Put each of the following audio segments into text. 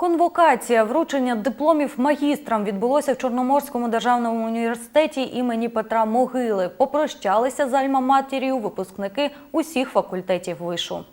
Конвокація вручення дипломів магістрам відбулося в Чорноморському державному університеті імені Петра Могили. Попрощалися з альма-матір'ю випускники усіх факультетів вишу.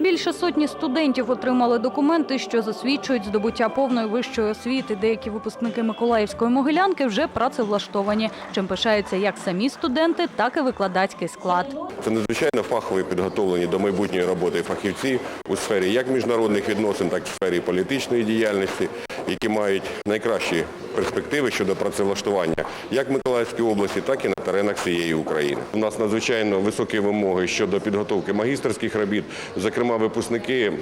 Більше сотні студентів отримали документи, що засвідчують здобуття повної вищої освіти. Деякі випускники Миколаївської могилянки вже працевлаштовані, чим пишаються як самі студенти, так і викладацький склад. Це надзвичайно фахові підготовлені до майбутньої роботи фахівці у сфері як міжнародних відносин, так і в сфері політичної діяльності, які мають найкращі перспективи щодо працевлаштування як в Миколаївській області, так і на теренах всієї України. У нас надзвичайно високі вимоги щодо підготовки магістерських робіт. Зокрема, випускники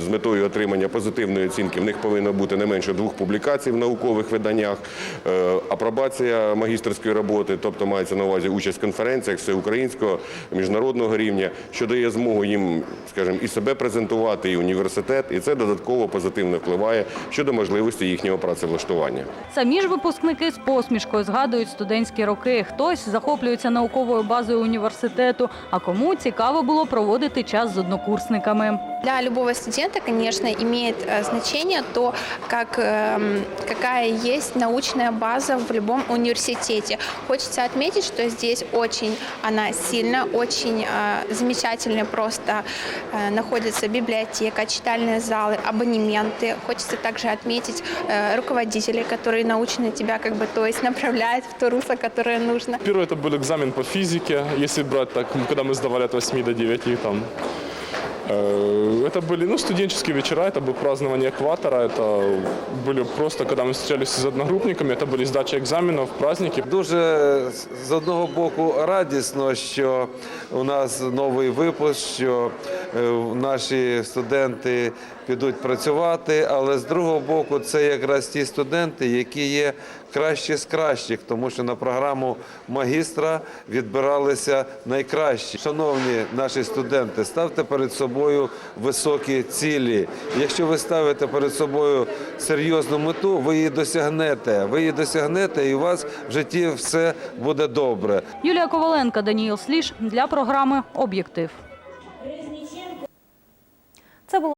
з метою отримання позитивної оцінки в них повинно бути не менше двох публікацій в наукових виданнях, е, апробація магістерської роботи, тобто мається на увазі участь в конференціях всеукраїнського міжнародного рівня, що дає змогу їм, скажімо, і себе презентувати, і університет, і це додатково позитивно впливає щодо можливості їхнього працевлаштування. Самі ж випускники з посмішкою згадують студентські роки. Хтось захоплюється науковою базою університету, а кому цікаво було проводити час з однокурсниками. Для любого студента, конечно, имеет э, значение то, как, эм, какая есть научная база в любом университете. Хочется отметить, что здесь очень она сильно, очень э, замечательно просто э, находится библиотека, читальные залы, абонементы. Хочется также отметить э, руководителей, которые научно тебя как бы, то есть направляют в то русло, которое нужно. Первый это был экзамен по физике, если брать так, когда мы сдавали от 8 до 9 там. Э, Это были ну, студенческие вечера, это было празднование экватора, это были просто, когда мы встречались с одногруппниками, это были сдачи экзаменов, праздники. Дуже з- з одного боку радісно, що у нас новий випуск, що е, наші студенти підуть працювати, але з другого боку, це якраз ті студенти, які є кращі з кращих, тому що на програму магістра відбиралися найкращі. Шановні наші студенти, ставте перед собою високі цілі. Якщо ви ставите перед собою серйозну мету, ви її досягнете. Ви її досягнете, і у вас в житті все буде добре. Юлія Коваленка, Даніїл Сліж для програми Об'єктив. Це було